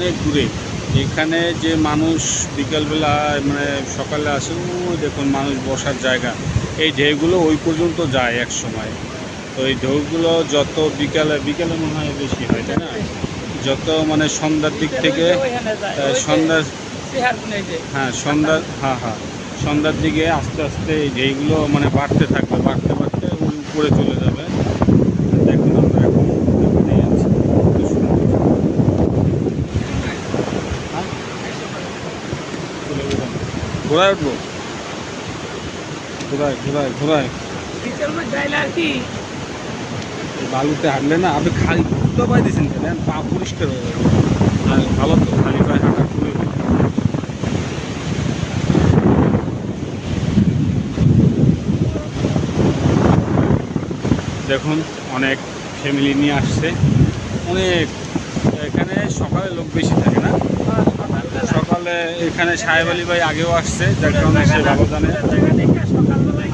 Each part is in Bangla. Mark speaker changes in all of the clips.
Speaker 1: অনেক দূরে। এখানে যে মানুষ বিকালবেলা মানে সকালে আসে ওই দেখুন মানুষ বসার জায়গা। এই ঢেউগুলো ওই পর্যন্ত যায় এক সময়। তো এই ঢেউগুলো যত বিকালে বিকালে মনে হয় বেশি হয় তাই না? যত মানে সন্ধ্যার দিক থেকে সন্ধ্যার হ্যাঁ সন্ধ্যা হ্যাঁ হ্যাঁ। সন্ধ্যার দিকে আস্তে আস্তে এই ঢেউগুলো মানে বাড়তে থাকবে বাড়তে বাড়তে উপরে চলে যাবে দেখুন আমরা এখন এখানেই আছি কত সুন্দর। হ্যাঁ? চলে গেলাম। ঘোড়ায় উঠবো? ঘোড়ায় ঘোড়ায় ঘোড়ায়। বালুতে হাঁটলে না আপনি খালি জুতো পায়ে দিয়েছেন কেন? পা পরিষ্কার হয়ে যাবে আর ভালো তো খালি পায়ে হাঁটা খুবই দেখুন অনেক ফ্যামিলি নিয়ে আসছে। অনেক এখানে সকালে লোক বেশি থাকে না? সকালে এখানে সাহেব আলী ভাই আগেও আসছে, যার কারণে সে ভালো জানে।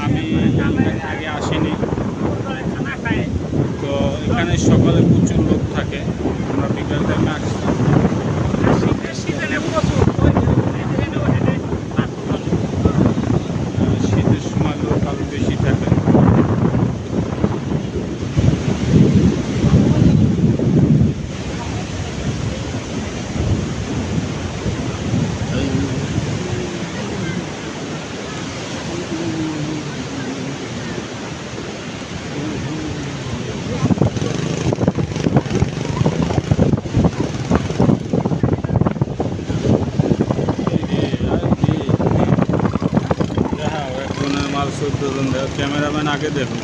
Speaker 1: আমি আগে আসিনি। তো এখানে সকালে প্রচুর লোক থাকে আমরা বিকাল টাইমে আসছি আহ, শীতের সময় লোক আরও বেশি থাকে মাল শুদ্ধ ক্যামেরাম্যান আগে দেখুন।